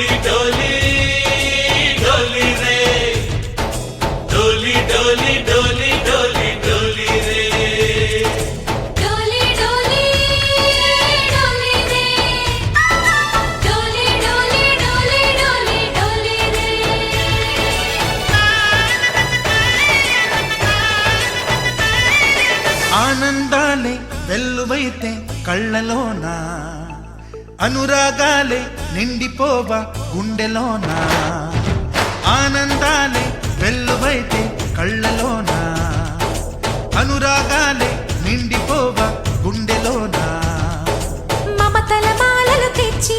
you little అనురాగాలే నిండిపోవా గుండెలోనా. ఆనందాలే వెల్లువైతే కళ్ళలోనా. అనురాగాలే నిండిపోవా గుండెలోనా. మమతల మాలలు తెచ్చి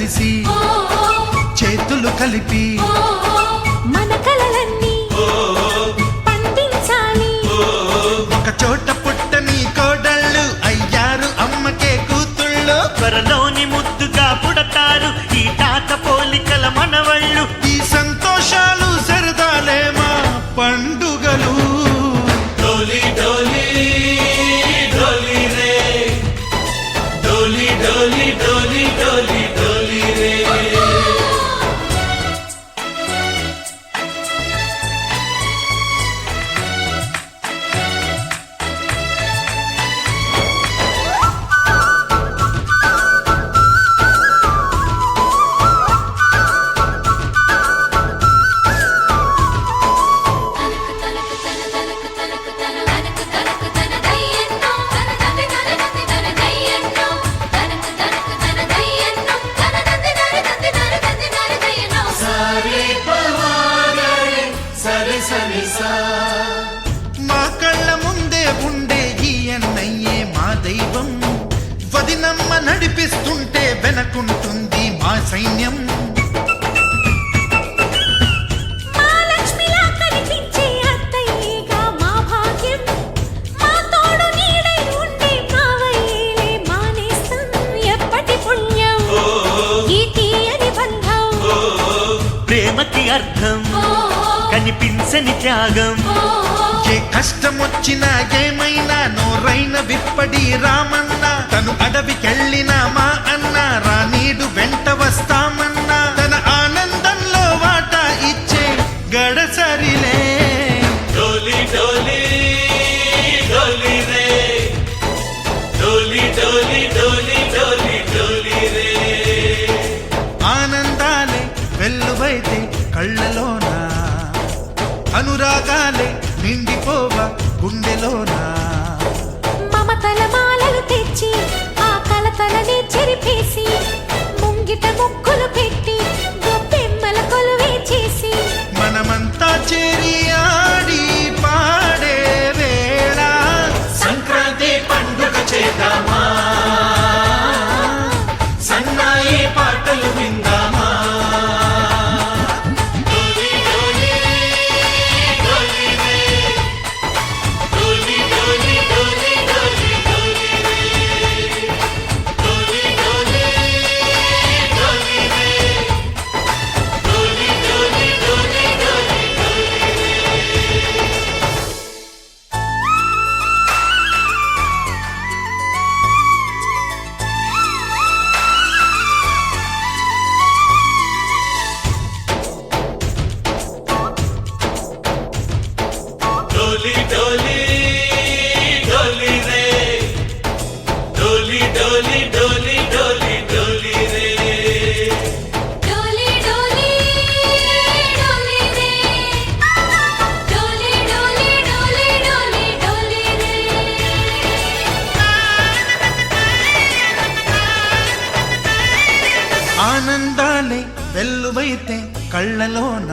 కలిసి చేతులు కలిపి మా కళ్ళ ముందే ఉండే ఈ అన్నయ్యే మా దైవం. వదినమ్మ నడిపిస్తుంటే వెనకుంటుంది మా సైన్యం. చేసని త్యాగం. ఏ కష్టం వచ్చినా ఏమైనా నోరైన విప్పడి రామన్నా. తను అడవికెళ్ళిన మా అన్న రానీడు వెంట వస్తాం. అనురాగాలే నిండిపోవ గుండెలోనా. మమతల మాలలు తెచ్చి ఆ కలతలని చెరిపేసి ముంగిట ముక్కులు పెట్టి గొప్పెమ్మల కొలువే చేసి. మనమంతా చేరి డోలి డోలి డోలి రే. డోలి డోలి డోలి డోలి డోలి రే. డోలి డోలి డోలి రే. డోలి డోలి డోలి డోలి డోలి రే. ఆనందాలే వెల్లువైతే కళ్ళలోన?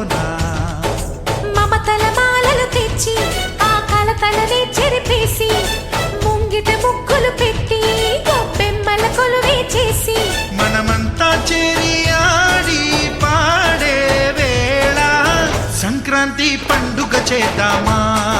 Itamar.